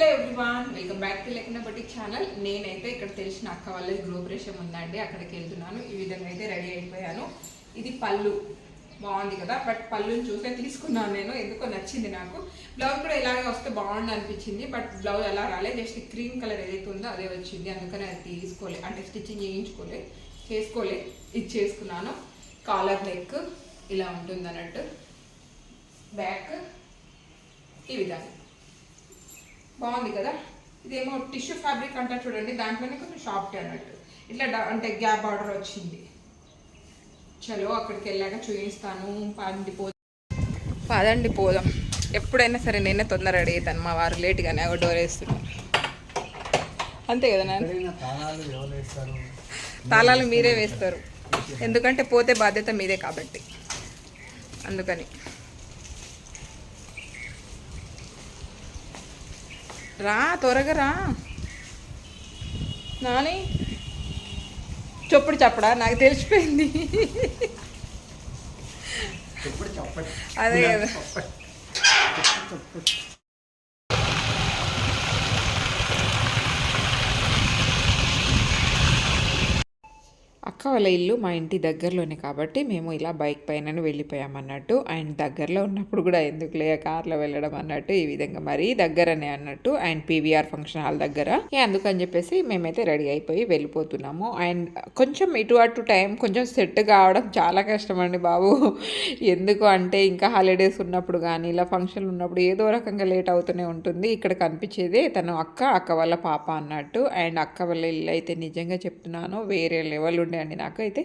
Hello everyone welcome back to లెక్కిన బట్టి channel నేనైతే ఇక్కడ తెలిసిన అక్క వాళ్ళ గృహప్రవేశం ఉందండి అక్కడికి వెళ్తున్నాను. ఈ విధంగా అయితే రెడీ అయిపోయాను. ఇది పళ్ళు. బాగుంది కదా? బట్ పళ్ళుని చూసే తీసుకున్నాను నేను ఎందుకో నచ్చింది నాకు. బ్లౌజ్ కూడా ఇలాగే వస్తే బాగుండు అనిపించింది బట్ బ్లౌజ్ ఎలా రాలే జస్ట్ క్రీమ్ కలర్ ఏదైతే ఉందో అదే వచ్చింది. అందుకని అది తీసుకోలే అంటే స్టిచ్చింగ్ చేయించుకోలే చేసుకోలే ఇది చేసుకున్నాను. కాలర్ నెక్ ఇలా ఉంటుంది అన్నట్టు బ్యాక్ ఈ విధంగా. బాగుంది కదా? ఇదేమో టిష్యూ ఫ్యాబ్రిక్ అంటారు చూడండి దాంట్లోనే కొంచెం సాఫ్ట్ అన్నట్టు. ఇట్లా అంటే గ్యాప్ బార్డర్ వచ్చింది. చలో అక్కడికి వెళ్ళాక చూపిస్తాను పదండి పో పదండి పోదాం. ఎప్పుడైనా సరే నేనే తొందర రెడీ అవుతాను. మా వారు లేట్గానే ఒక డోర్ వేస్తున్నారు. అంతే కదా తాళాలు మీరే వేస్తారు. ఎందుకంటే పోతే బాధ్యత మీదే కాబట్టి. అందుకని. రా త్వరగా రా. నాని చొప్పుడు చెప్పడా? నాకు తెలిసిపోయింది. అదే కదా. అక్క వాళ్ళ ఇల్లు మా ఇంటి దగ్గరలోనే కాబట్టి మేము ఇలా బైక్ పైన వెళ్ళిపోయాం అన్నట్టు. అండ్ దగ్గరలో ఉన్నప్పుడు కూడా ఎందుకులే కార్లో వెళ్ళడం అన్నట్టు ఈ విధంగా మరీ దగ్గరనే అన్నట్టు. అండ్ పీవీఆర్ ఫంక్షన్ హాల్ దగ్గర. ఏ అందుకని చెప్పేసి మేమైతే రెడీ అయిపోయి వెళ్ళిపోతున్నాము. అండ్ కొంచెం ఇటు అటు టైం కొంచెం సెట్ కావడం చాలా కష్టం అండి బాబు. ఎందుకు అంటే ఇంకా హాలిడేస్ ఉన్నప్పుడు కానీ ఇలా ఫంక్షన్ ఉన్నప్పుడు ఏదో రకంగా లేట్ అవుతూనే ఉంటుంది. ఇక్కడ కనిపించేదే తను అక్క అక్క వాళ్ళ పాప అన్నట్టు. అండ్ అక్క వాళ్ళ ఇల్లు అయితే నిజంగా చెప్తున్నాను వేరే లెవెల్ ఉండే అండి. నాకు అయితే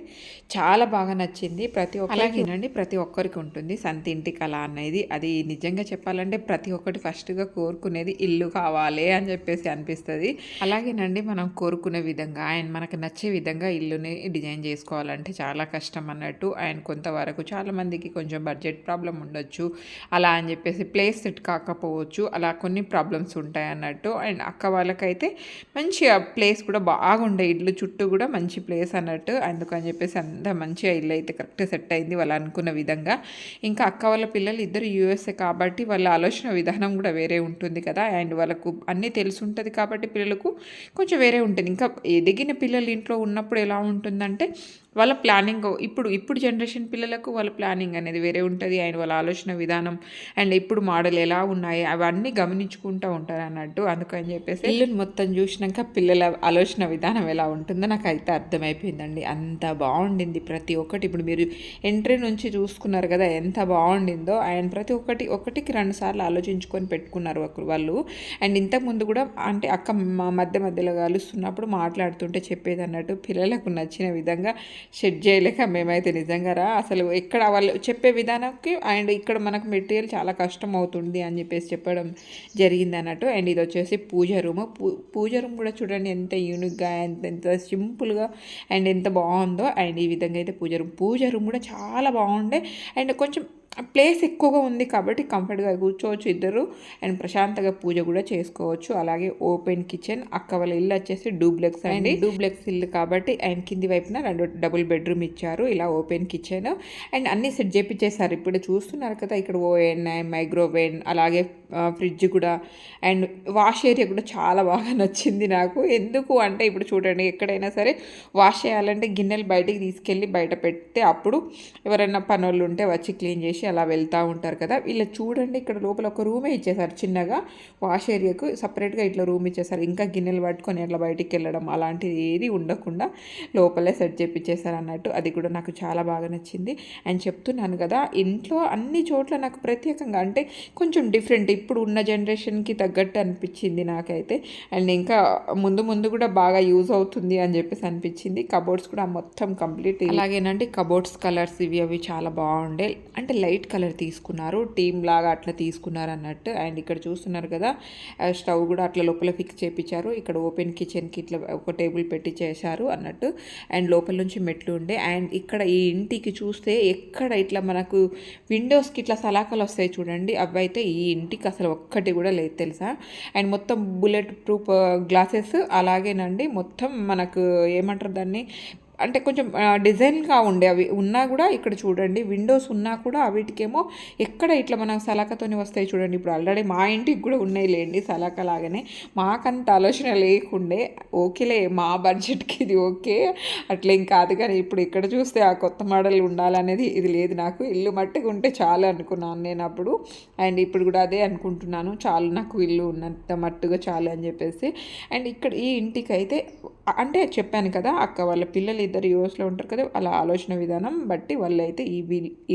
చాలా బాగా నచ్చింది. ప్రతి ఒక్క అలాగేనండి ప్రతి ఒక్కరికి ఉంటుంది. సంత ఇంటి కళ అనేది. అది నిజంగా చెప్పాలంటే ప్రతి ఒక్కటి ఫస్ట్గా కోరుకునేది ఇల్లు కావాలి అని చెప్పేసి అనిపిస్తుంది. అలాగేనండి. మనం కోరుకునే విధంగా అండ్ మనకు నచ్చే విధంగా ఇల్లుని డిజైన్ చేసుకోవాలంటే చాలా కష్టం అన్నట్టు అండ్ కొంతవరకు చాలా మందికి కొంచెం బడ్జెట్ ప్రాబ్లం ఉండొచ్చు. అలా అని చెప్పేసి ప్లేస్ సెట్ కాకపోవచ్చు. అలా కొన్ని ప్రాబ్లమ్స్ ఉంటాయి అన్నట్టు. అండ్ అక్క వాళ్ళకైతే మంచి ప్లేస్ కూడా బాగుండే. ఇల్లు చుట్టూ కూడా మంచి ప్లేస్ అన్నట్టు అందుకని చెప్పేసి అంత మంచిగా ఇల్లు అయితే కరెక్ట్ సెట్ అయింది వాళ్ళు అనుకున్న విధంగా. ఇంకా అక్క వాళ్ళ పిల్లలు ఇద్దరు యూఎస్ఏ కాబట్టి వాళ్ళ ఆలోచన విధానం కూడా వేరే ఉంటుంది కదా. అండ్ వాళ్ళకు అన్నీ తెలిసి ఉంటుంది కాబట్టి పిల్లలకు కొంచెం వేరే ఉంటుంది. ఇంకా ఎదిగిన పిల్లలు ఇంట్లో ఉన్నప్పుడు ఎలా ఉంటుందంటే వాళ్ళ ప్లానింగ్ ఇప్పుడు ఇప్పుడు జనరేషన్ పిల్లలకు వాళ్ళ ప్లానింగ్ అనేది వేరే ఉంటుంది. అండ్ వాళ్ళ ఆలోచన విధానం అండ్ ఇప్పుడు మోడల్ ఎలా ఉన్నాయి అవన్నీ గమనించుకుంటూ ఉంటారు అన్నట్టు. అందుకని చెప్పేసి ఇల్లుని మొత్తం చూసినాక పిల్లల ఆలోచన విధానం ఎలా ఉంటుందో నాకు అయితే అర్థమైపోయిందండి. అంత బాగుండింది ప్రతి ఒక్కటి. ఇప్పుడు మీరు ఎంట్రీ నుంచి చూసుకున్నారు కదా ఎంత బాగుండిందో. అండ్ ప్రతి ఒక్కటి ఒకటికి రెండు సార్లు ఆలోచించుకొని పెట్టుకున్నారు ఒకరు వాళ్ళు. అండ్ ఇంతకుముందు కూడా అంటే అక్క మా మధ్య మధ్యలో కలుస్తున్నప్పుడు మాట్లాడుతుంటే చెప్పేది అన్నట్టు పిల్లలకు నచ్చిన విధంగా షెడ్ చేయలేక మేమైతే నిజంగా రా. అసలు ఎక్కడ వాళ్ళు చెప్పే విధానంకి అండ్ ఇక్కడ మనకు మెటీరియల్ చాలా కష్టం అవుతుంది అని చెప్పేసి చెప్పడం జరిగింది అన్నట్టు. అండ్ ఇది వచ్చేసి పూజ రూమ్. పూజ రూమ్ కూడా చూడండి ఎంత యూనిక్గా ఎంత ఎంత సింపుల్గా అండ్ ఎంత బాగుందో. అండ్ ఈ విధంగా అయితే పూజ రూమ్ పూజ రూమ్ కూడా చాలా బాగుండే. అండ్ కొంచెం ప్లేస్ ఎక్కువగా ఉంది కాబట్టి కంఫర్ట్గా కూర్చోవచ్చు ఇద్దరు. అండ్ ప్రశాంతంగా పూజ కూడా చేసుకోవచ్చు. అలాగే ఓపెన్ కిచెన్ అక్క వాళ్ళ ఇల్లు వచ్చేసి డూప్లెక్స్ అండి డూప్లెక్స్ ఇల్లు కాబట్టి అండ్ కింది వైపున రెండు డబుల్ బెడ్రూమ్ ఇచ్చారు. ఇలా ఓపెన్ కిచెన్. అండ్ అన్ని సెట్ చేపించేశారు ఇప్పుడు చూస్తున్నారు కదా ఇక్కడ ఓవెన్ మైక్రోవేన్ అలాగే ఫ్రిడ్జ్ కూడా. అండ్ వాష్ ఏరియా కూడా చాలా బాగా నచ్చింది నాకు. ఎందుకు అంటే ఇప్పుడు చూడండి ఎక్కడైనా సరే వాష్ చేయాలంటే గిన్నెలు బయటికి తీసుకెళ్ళి బయట పెడితే అప్పుడు ఎవరైనా పనులు ఉంటే వచ్చి క్లీన్ చేసి అలా వెళ్తూ ఉంటారు కదా. వీళ్ళు చూడండి ఇక్కడ లోపల ఒక రూమే ఇచ్చేసారు చిన్నగా. వాష్ ఏరియాకు సపరేట్గా ఇట్లా రూమ్ ఇచ్చేసారు ఇంకా గిన్నెలు పట్టుకొని అట్లా బయటికి వెళ్ళడం అలాంటిది ఏది ఉండకుండా లోపలే సెట్ చేపించేశారు అన్నట్టు. అది కూడా నాకు చాలా బాగా నచ్చింది. అండ్ చెప్తున్నాను కదా ఇంట్లో అన్ని చోట్ల నాకు ప్రత్యేకంగా అంటే కొంచెం డిఫరెంట్ ఇప్పుడు ఉన్న జనరేషన్కి తగ్గట్టు అనిపించింది నాకైతే. అండ్ ఇంకా ముందు ముందు కూడా బాగా యూజ్ అవుతుంది అని చెప్పేసి అనిపించింది. కబోర్డ్స్ కూడా మొత్తం కంప్లీట్ ఇలాగేనంటే కబోర్డ్స్ కలర్స్ ఇవి అవి చాలా బాగుండే. అంటే లైట్ కలర్ తీసుకున్నారు. టీమ్ లాగా అట్లా తీసుకున్నారు అన్నట్టు. అండ్ ఇక్కడ చూస్తున్నారు కదా స్టవ్ కూడా అట్లా లోపల ఫిక్స్ చేయించారు ఇక్కడ ఓపెన్ కిచెన్కి ఇట్లా ఒక టేబుల్ పెట్టి చేశారు అన్నట్టు. అండ్ లోపల నుంచి మెట్లు ఉండే. అండ్ ఇక్కడ ఈ ఇంటికి చూస్తే ఎక్కడ ఇట్లా మనకు విండోస్కి ఇట్లా సలాకలు వస్తాయి చూడండి. అవి అయితే ఈ ఇంటికి అసలు ఒక్కటి కూడా లేదు తెలుసా? అండ్ మొత్తం బుల్లెట్ ప్రూఫ్ గ్లాసెస్ అలాగేనండి. మొత్తం మనకు ఏమంటారు దాన్ని? అంటే కొంచెం డిజైన్గా ఉండే అవి ఉన్నా కూడా ఇక్కడ చూడండి విండోస్ ఉన్నా కూడా వీటికేమో ఎక్కడ ఇట్లా మనం సలాకతోనే వస్తాయి చూడండి. ఇప్పుడు ఆల్రెడీ మా ఇంటికి కూడా ఉన్నాయి లేండి సలాక లాగానే. మాకంత ఆలోచన లేకుండే ఓకేలే మా బడ్జెట్కి ఇది ఓకే అట్లేం కాదు కానీ ఇప్పుడు ఇక్కడ చూస్తే ఆ కొత్త మోడల్ ఉండాలనేది ఇది లేదు నాకు. ఇల్లు మట్టుకు ఉంటే చాలు అనుకున్నాను నేను అప్పుడు. అండ్ ఇప్పుడు కూడా అదే అనుకుంటున్నాను చాలు నాకు ఇల్లు ఉన్నంత మట్టుగా చాలు అని చెప్పేసి. అండ్ ఇక్కడ ఈ ఇంటికి అయితే అంటే చెప్పాను కదా అక్క వాళ్ళ పిల్లలు ఇద్దరు యూఎస్లో ఉంటారు కదా అలా ఆలోచన విధానం బట్టి వాళ్ళు అయితే ఈ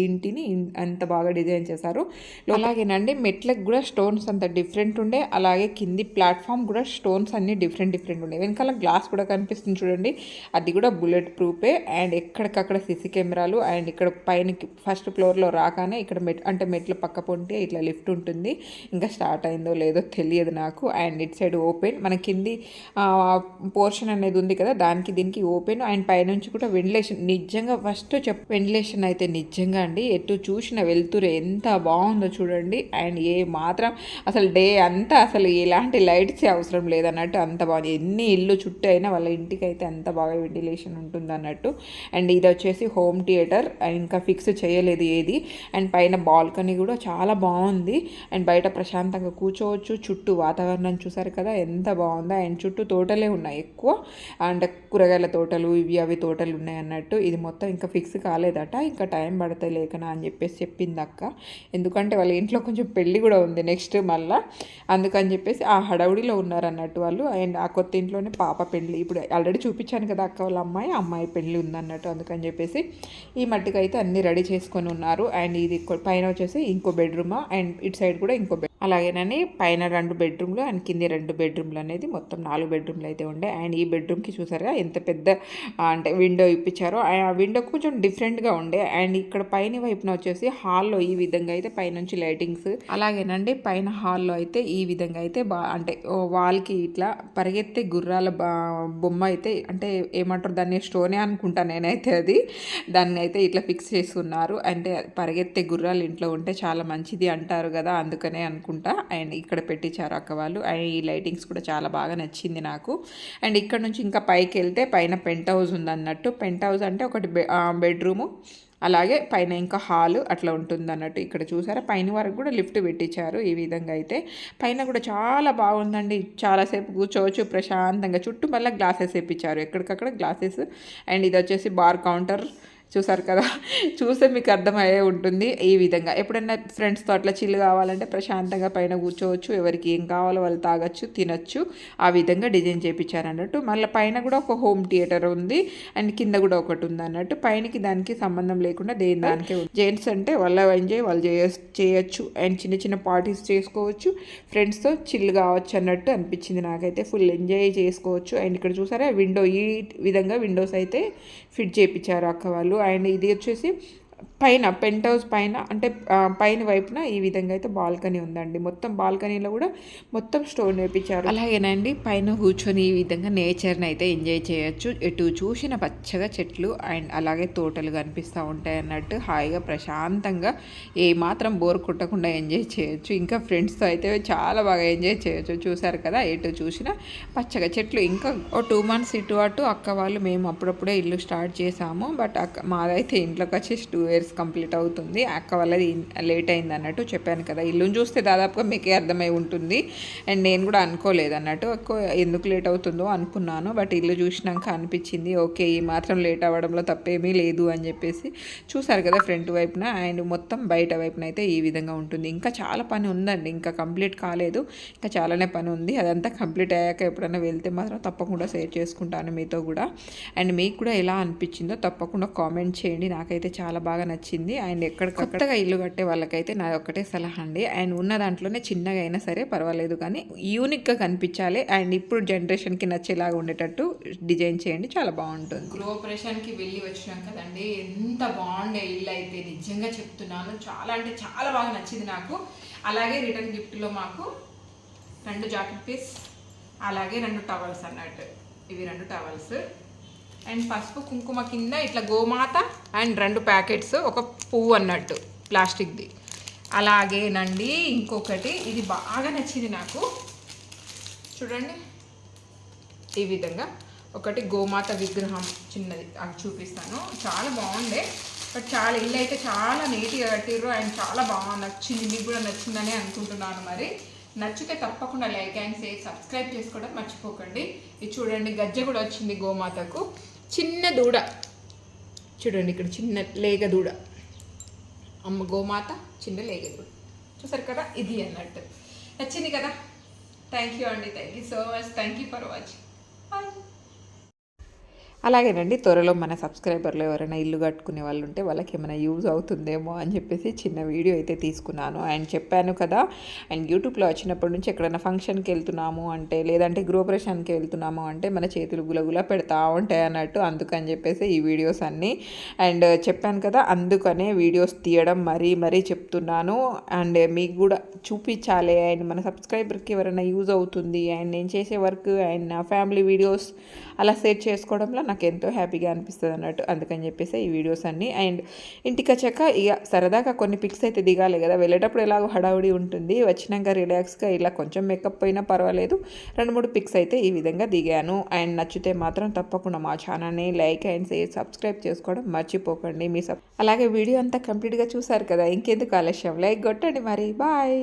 ఇంటిని అంత బాగా డిజైన్ చేశారు. అలాగేనండి మెట్లకు కూడా స్టోన్స్ అంత డిఫరెంట్ ఉండే అలాగే కింది ప్లాట్ఫామ్ కూడా స్టోన్స్ అన్ని డిఫరెంట్ డిఫరెంట్ ఉండే. వెనకాల గ్లాస్ కూడా కనిపిస్తుంది చూడండి అది కూడా బుల్లెట్ ప్రూఫే. అండ్ ఎక్కడికక్కడ సీసీ కెమెరాలు అండ్ ఇక్కడ పైన ఫస్ట్ ఫ్లోర్లో రాగానే ఇక్కడ మెట్ అంటే మెట్ల పక్క పొంటి ఇట్లా లిఫ్ట్ ఉంటుంది. ఇంకా స్టార్ట్ అయిందో లేదో తెలియదు నాకు. అండ్ ఇట్ సైడ్ ఓపెన్ మన కింది పోర్షన్ అనేది ఉంది కదా దానికి దీనికి ఓపెన్ అండ్ పైనుంచి కూడా వెంటిలేషన్ నిజంగా ఫస్ట్ చెప్ వెంటిలేషన్ అయితే నిజంగా అండి. ఎటు చూసిన వెళ్తురు ఎంత బాగుందో చూడండి. అండ్ ఏ మాత్రం అసలు డే అంతా అసలు ఎలాంటి లైట్స్ అవసరం లేదన్నట్టు అంత బాగుంది ఎన్ని ఇల్లు చుట్టూ అయినా వాళ్ళ ఇంటికి అయితే అంత బాగా వెంటిలేషన్ ఉంటుంది అన్నట్టు అండ్ ఇది వచ్చేసి హోమ్ థియేటర్ అండ్ ఇంకా ఫిక్స్ చేయలేదు ఏది. అండ్ పైన బాల్కనీ కూడా చాలా బాగుంది. అండ్ బయట ప్రశాంతంగా కూర్చోవచ్చు. చుట్టూ వాతావరణం చూసారు కదా ఎంత బాగుందో. అండ్ చుట్టూ తోటలే ఉన్నాయి ఎక్కువ. అండ్ కూరగాయల తోటలు ఇవి అవి అవి తోటలు ఉన్నాయి అన్నట్టు. ఇది మొత్తం ఇంకా ఫిక్స్ కాలేదట. ఇంకా టైం పడతాయి లేకనా అని చెప్పేసి చెప్పింది అక్క. ఎందుకంటే వాళ్ళ ఇంట్లో కొంచెం పెళ్ళి కూడా ఉంది నెక్స్ట్ మళ్ళా. అందుకని చెప్పేసి ఆ హడావుడిలో ఉన్నారు అన్నట్టు వాళ్ళు. అండ్ ఆ కొత్త ఇంట్లోనే పాప పెళ్ళి. ఇప్పుడు ఆల్రెడీ చూపించాను కదా అక్క వాళ్ళ అమ్మాయి. అమ్మాయి పెళ్ళి ఉందన్నట్టు అందుకని చెప్పేసి ఈ మట్టుకైతే అన్ని రెడీ చేసుకొని ఉన్నారు. అండ్ ఇది పైన వచ్చేసి ఇంకో బెడ్రూమ్? అండ్ ఇటు సైడ్ కూడా ఇంకో బెడ్ అలాగేనని పైన రెండు బెడ్రూమ్లు అండ్ కింది రెండు బెడ్రూమ్లు అనేది మొత్తం నాలుగు బెడ్రూమ్లు అయితే ఉండే. అండ్ ఈ బెడ్రూమ్కి చూసారుగా ఎంత పెద్ద అంటే విండో ఇప్పించారో. ఆ విండో కొంచెం డిఫరెంట్గా ఉండే. అండ్ ఇక్కడ పైన వైపున వచ్చేసి హాల్లో ఈ విధంగా అయితే పైనుంచి లైటింగ్స్ అలాగేనండి. పైన హాల్లో అయితే ఈ విధంగా అయితే బా అంటే ఓ వాల్కి ఇట్లా పరిగెత్తే గుర్రాల బా బొమ్మ అయితే అంటే ఏమంటారు దాన్ని స్టోనే అనుకుంటా నేనైతే అది. దాన్ని అయితే ఇట్లా ఫిక్స్ చేస్తున్నారు. అంటే పరిగెత్తే గుర్రాలు ఇంట్లో ఉంటే చాలా మంచిది అంటారు కదా అందుకనే అనుకుంటా అండ్ ఇక్కడ పెట్టించారు అక్క వాళ్ళు. అండ్ ఈ లైటింగ్స్ కూడా చాలా బాగా నచ్చింది నాకు. అండ్ ఇక్కడ నుంచి ఇంకా పైకి వెళ్తే పైన పెంట్ హౌస్ ఉందన్నట్టు. పెంట్ హౌస్ అంటే ఒకటి బె బెడ్రూము. అలాగే పైన ఇంకా హాల్ అట్లా ఉంటుంది అన్నట్టు ఇక్కడ చూసారా. పైన వరకు కూడా లిఫ్ట్ పెట్టించారు ఈ విధంగా అయితే. పైన కూడా చాలా బాగుందండి. చాలాసేపు కూర్చోవచ్చు ప్రశాంతంగా. చుట్టూ మళ్ళీ గ్లాసెస్ వేయించారు ఎక్కడికక్కడ గ్లాసెస్. అండ్ ఇది వచ్చేసి బార్ కౌంటర్. చూసారు కదా? చూస్తే మీకు అర్థమయ్యే ఉంటుంది ఈ విధంగా. ఎప్పుడైనా ఫ్రెండ్స్తో అట్లా చిల్లు కావాలంటే ప్రశాంతంగా పైన కూర్చోవచ్చు. ఎవరికి ఏం కావాలో వాళ్ళు తాగొచ్చు తినచ్చు. ఆ విధంగా డిజైన్ చేయించారు అన్నట్టు మళ్ళీ పైన కూడా ఒక హోమ్ థియేటర్ ఉంది. అండ్ కింద కూడా ఒకటి ఉంది అన్నట్టు పైనకి దానికి సంబంధం లేకుండా దేని దానికే ఉంది. జెంట్స్ అంటే వాళ్ళ ఎంజాయ్ వాళ్ళు చేయొచ్చు. అండ్ చిన్న చిన్న పార్టీస్ చేసుకోవచ్చు. ఫ్రెండ్స్తో చిల్ కావచ్చు అన్నట్టు అనిపించింది నాకైతే. ఫుల్ ఎంజాయ్ చేసుకోవచ్చు. అండ్ ఇక్కడ చూసారా? విండో ఈ విధంగా విండోస్ అయితే ఫిట్ చేయించారు అక్క వాళ్ళు. అండ్ ఇది వచ్చేసి పైన పెంట్ హౌస్ పైన అంటే పైన వైపున ఈ విధంగా అయితే బాల్కనీ ఉందండి. మొత్తం బాల్కనీలో కూడా మొత్తం స్టోన్ వేపించారు. అలాగేనండి పైన కూర్చొని ఈ విధంగా నేచర్ని అయితే ఎంజాయ్ చేయొచ్చు. ఎటు చూసిన పచ్చగా చెట్లు అండ్ అలాగే తోటలు కనిపిస్తూ ఉంటాయి అన్నట్టు హాయిగా ప్రశాంతంగా ఏ మాత్రం బోర్ కొట్టకుండా ఎంజాయ్ చేయొచ్చు. ఇంకా ఫ్రెండ్స్తో అయితే చాలా బాగా ఎంజాయ్ చేయొచ్చు. చూసారు కదా ఎటు చూసినా పచ్చగా చెట్లు. ఇంకా ఓ టూ మంత్స్ ఇటు అటు అక్క వాళ్ళు మేము అప్పుడప్పుడే ఇల్లు స్టార్ట్ చేసాము. బట్ అక్క మాదైతే ఇంట్లోకి వచ్చేసి టూ ఇయర్స్ కంప్లీట్ అవుతుంది. అక్క వాళ్ళది లేట్ అయింది అన్నట్టు చెప్పాను కదా. ఇల్లుని చూస్తే దాదాపుగా మీకే అర్థమై ఉంటుంది. అండ్ నేను కూడా అనుకోలేదు అన్నట్టు ఎక్కువ ఎందుకు లేట్ అవుతుందో అనుకున్నాను. బట్ ఇల్లు చూసినాక అనిపించింది ఓకే ఈ మాత్రం లేట్ అవ్వడంలో తప్పేమీ లేదు అని చెప్పేసి చూసారు కదా ఫ్రంట్ వైపున. అండ్ మొత్తం బయట వైపున అయితే ఈ విధంగా ఉంటుంది. ఇంకా చాలా పని ఉందండి. ఇంకా కంప్లీట్ కాలేదు. ఇంకా చాలానే పని ఉంది. అదంతా కంప్లీట్ అయ్యాక ఎప్పుడైనా వెళ్తే మాత్రం తప్పకుండా షేర్ చేసుకుంటాను మీతో కూడా. అండ్ మీకు కూడా ఎలా అనిపించిందో తప్పకుండా కామెంట్ చేయండి. నాకైతే చాలా బాగా నచ్చింది. అండ్ ఎక్కడ కొత్తగా ఇల్లు కట్టే వాళ్ళకైతే నా ఒక్కటే సలహా అండి. అండ్ ఉన్న దాంట్లోనే చిన్నగా అయినా సరే పర్వాలేదు కానీ యూనిక్గా కనిపించాలి. అండ్ ఇప్పుడు జనరేషన్కి నచ్చేలాగా ఉండేటట్టు డిజైన్ చేయండి. చాలా బాగుంటుంది. గృహప్రవేశానికి వెళ్ళి వచ్చినాం కదండి. ఎంత బాగుండే ఇల్లు అయితే నిజంగా చెప్తున్నాను. చాలా అంటే చాలా బాగా నచ్చింది నాకు. అలాగే రిటర్న్ గిఫ్ట్లో మాకు రెండు జాకెట్ పీస్ అలాగే రెండు టవల్స్ అన్నట్టు. ఇవి రెండు టవల్స్ అండ్ పసుపు కుంకుమ కింద ఇట్లా గోమాత అండ్ రెండు ప్యాకెట్స్ ఒక పువ్వు అన్నట్టు ప్లాస్టిక్ది. అలాగేనండి ఇంకొకటి ఇది బాగా నచ్చింది నాకు. చూడండి. ఈ విధంగా ఒకటి గోమాత విగ్రహం చిన్నది అది చూపిస్తాను. చాలా బాగుండే. బట్ చాలా ఇల్లు అయితే చాలా నీట్గా కట్టిర్రు అండ్ చాలా బాగా నచ్చింది. మీకు కూడా నచ్చిందని అనుకుంటున్నాను మరి. నచ్చితే తప్పకుండా లైక్ అండ్ షేర్ సబ్స్క్రైబ్ చేసుకోవడం మర్చిపోకండి. ఇది చూడండి గజ్జె కూడా వచ్చింది గోమాతకు. చిన్న దూడ. చూడండి ఇక్కడ చిన్న లేగ దూడ. అమ్మ గోమాత చిన్న లేగ దూడ. చూసారు కదా? ఇది అన్నట్టు. నచ్చింది కదా? థ్యాంక్ యూ అండి. Thank you so much thank you for watching అలాగేనండి త్వరలో మన సబ్స్క్రైబర్లు ఎవరైనా ఇల్లు కట్టుకునే వాళ్ళు ఉంటే వాళ్ళకి ఏమైనా యూజ్ అవుతుందేమో అని చెప్పేసి చిన్న వీడియో అయితే తీసుకున్నాను. అండ్ చెప్పాను కదా అండ్ యూట్యూబ్లో వచ్చినప్పటి నుంచి ఎక్కడైనా ఫంక్షన్కి వెళ్తున్నాము అంటే లేదంటే గృహప్రవేశానికి వెళ్తున్నాము అంటే మన చేతులు గులగుల పెడతా ఉంటాయి అన్నట్టు అందుకని చెప్పేసి ఈ వీడియోస్ అన్నీ. అండ్ చెప్పాను కదా అందుకనే వీడియోస్ తీయడం మరీ మరీ చెప్తున్నాను. అండ్ మీకు కూడా చూపించాలి అండ్ మన సబ్స్క్రైబర్కి ఎవరైనా యూజ్ అవుతుంది అండ్ నేను చేసే వర్క్ అండ్ నా ఫ్యామిలీ వీడియోస్ అలా సెట్ చేసుకోవడంలో నాకు ఎంతో హ్యాపీగా అనిపిస్తుంది అన్నట్టు అందుకని చెప్పేసి ఈ వీడియోస్ అన్నీ. అండ్ ఇంటికి వచ్చాక ఇక సరదాగా కొన్ని పిక్స్ అయితే దిగాలి కదా. వెళ్ళేటప్పుడు ఎలాగో హడావుడి ఉంటుంది. వచ్చినాక రిలాక్స్గా ఇలా కొంచెం మేకప్ అయినా పర్వాలేదు. రెండు మూడు పిక్స్ అయితే ఈ విధంగా దిగాను. అండ్ నచ్చితే మాత్రం తప్పకుండా మా ఛానల్ని లైక్ అండ్ షేర్ సబ్స్క్రైబ్ చేసుకోవడం మర్చిపోకండి. మీ సబ్ అలాగే వీడియో అంతా కంప్లీట్గా చూసారు కదా. ఇంకెందుకు ఆలస్యం? లైక్ కొట్టండి మరి. బాయ్.